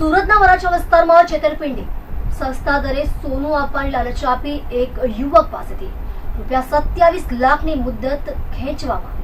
સુરતના વરાછા વિસ્તારમાં છેતરપિંડી. સસ્તા દરે સોનું આપવાની લાલચ આપી એક યુવક પાસેથી રૂપિયા સત્યાવીસ લાખની મુદ્દત ખેંચવામાં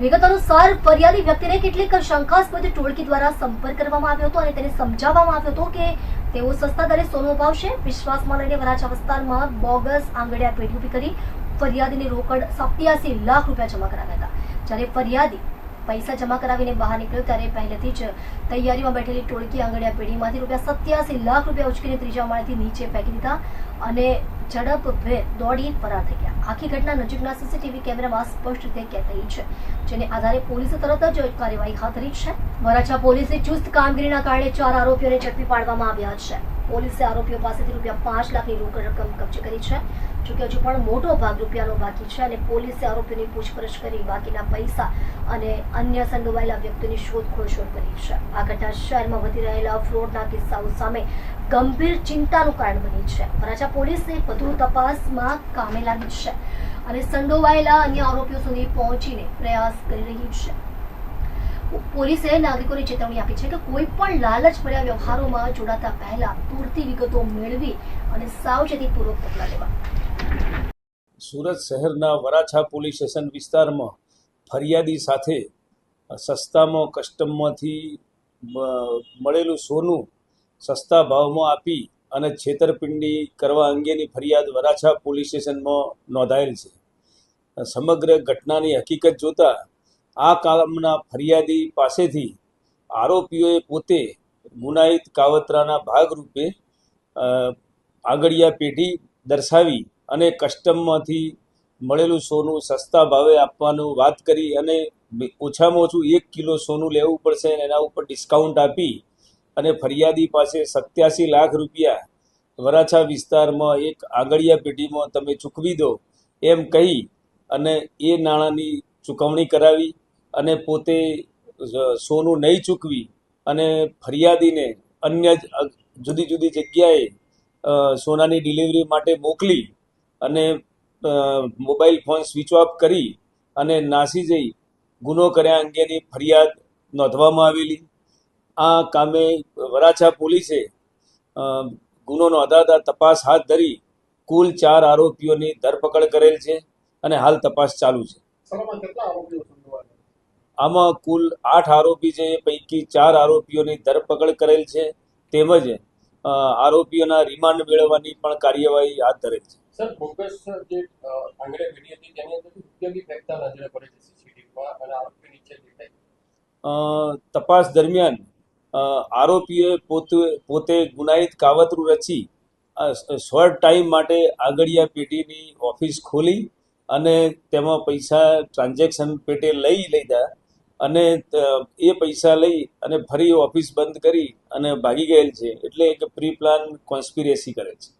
વિગત અનુસાર ફરિયાદી વ્યક્તિને કેટલીક શંકાસ્પદ ટોળકી દ્વારા સંપર્ક કરવામાં આવ્યો હતો અને તેને સમજાવવામાં આવ્યો હતો કે તેઓ સસ્તા દરે સોનું અપાવશે. વિશ્વાસમાં લઈને વરાછા વિસ્તારમાં બોગસ આંગડિયા પેઢી ઊભી કરી ફરિયાદીની રોકડ સત્યાસી લાખ રૂપિયા જમા કરાવ્યા હતા. જ્યારે ફરિયાદી પૈસા જમા કરાવીને બહાર નીકળ્યો ત્યારે પહેલેથી જ તૈયારીમાં બેઠેલી ટોળકી આંગણીયા પેઢીમાંથી રૂપિયા સત્યાસી લાખ રૂપિયા ઉચકીને ત્રીજા માળેથી નીચે ફેંકી દીધા અને ઝડપભેર દોડી ફરાર થઈ ગયા. આખી ઘટના નજીકના સીસીટીવી કેમેરામાં સ્પષ્ટ રીતે કેદ છે, જેને આધારે પોલીસે તરત જ કાર્યવાહી હાથ ધરી છે. વરાછા પોલીસે ચુસ્ત કામગીરીના કારણે ચાર આરોપીઓને ઝડપી પાડવામાં આવ્યા છે. પોલીસે આરોપીઓ પાસેથી રૂપિયા પાંચ લાખની રોકડ રકમ કબજે કરી છે, જોકે હજુ પણ મોટો ભાગ રૂપિયાનો બાકી છે અને પોલીસે આરોપીઓની પૂછપરછ કરી બાકીના પૈસા અને અન્ય સંડોવાયેલા વ્યક્તિની શોધખોળ શરૂ કરી છે. આ ઘટના શહેરમાં વધી રહેલા ફ્રોડના કિસ્સાઓ સામે ગંભીર ચિંતાનું કારણ બની છે. વરાછા પોલીસે વધુ તપાસમાં કામે લાગી છે અને સંડોવાયેલા અન્ય આરોપીઓ સુધી પહોંચીને પ્રયાસ કરી રહી છે. પોલીસે નાગરિકોને ચેતવણી આપી છે કે કોઈ પણ લાલચ ભર્યા વ્યવહારોમાં જોડાતા પહેલા પૂરતી વિગતો મેળવી અને સાવચેતીપૂર્વક પગલાં લેવા. સુરત શહેરના વરાછા પોલીસ સ્ટેશન વિસ્તારમાં ફરિયાદી સાથે સસ્તામાં કસ્ટમમાંથી મળેલું સોનું સસ્તા ભાવમાં આપી અને છેતરપિંડી કરવા અંગેની ફરિયાદ વરાછા પોલીસ સ્ટેશનમાં નોંધાયેલ છે. સમગ્ર ઘટનાની હકીકત જોતા આ કામના ફરિયાદી પાસેથી આરોપીઓએ પોતે ગુનાહિત કાવતરાના ભાગરૂપે આગળિયા પેઢી દર્શાવી અને કસ્ટમમાંથી મળેલું સોનું સસ્તા ભાવે આપવાનું વાત કરી અને ઓછામાં ઓછું એક કિલો સોનું લેવું પડશે અને એના ઉપર ડિસ્કાઉન્ટ આપી અને ફરિયાદી પાસે સત્યાસી લાખ રૂપિયા વરાછા વિસ્તારમાં એક આગળિયા પેઢીમાં તમે ચૂકવી દો એમ કહી અને એ નાણાંની ચૂકવણી કરાવી અને પોતે સોનું નહીં ચૂકવી અને ફરિયાદીને અન્ય જુદી જુદી જગ્યાએ સોનાની ડિલિવરી માટે મોકલી અને મોબાઈલ ફોન સ્વિચ ઓફ કરી અને નાસી જઈ ગુનો કર્યા અંગેની ફરિયાદ નોંધવામાં આવેલી. આ કામે વરાછા પોલીસે અ, ગુનો નોંધાતા તપાસ હાથ ધરી કુલ ચાર આરોપીઓની ધરપકડ કરેલ છે અને હાલ તપાસ ચાલુ છે. આમાં કુલ આઠ આરોપી છે એ પૈકી ચાર આરોપીઓની ધરપકડ કરેલ છે તેમજ આરોપીઓના રિમાન્ડ મેળવવાની પણ કાર્યવાહી હાથ ધરેલ છે. સર બોગસ જે અ, આંગળે પેઢી હતી તેની અંદર રૂપિયા ફેંકતા નજરે પડે છે સીસીટીવીમાં અને આરોપી નીચે તપાસ દરમિયાન આરોપીએ પોતે પોતે ગુનાહિત કાવતરું રચી શોર્ટ ટાઈમ માટે આગળિયા પેઢીની ઓફિસ ખોલી અને તેમાં પૈસા ટ્રાન્ઝેક્શન પેટે લઈ લીધા અને એ પૈસા લઈ અને ફરી ઓફિસ બંધ કરી અને ભાગી ગયેલ છે. એટલે એક પ્રી પ્લાન કોન્સ્પિરેસી કરે છે.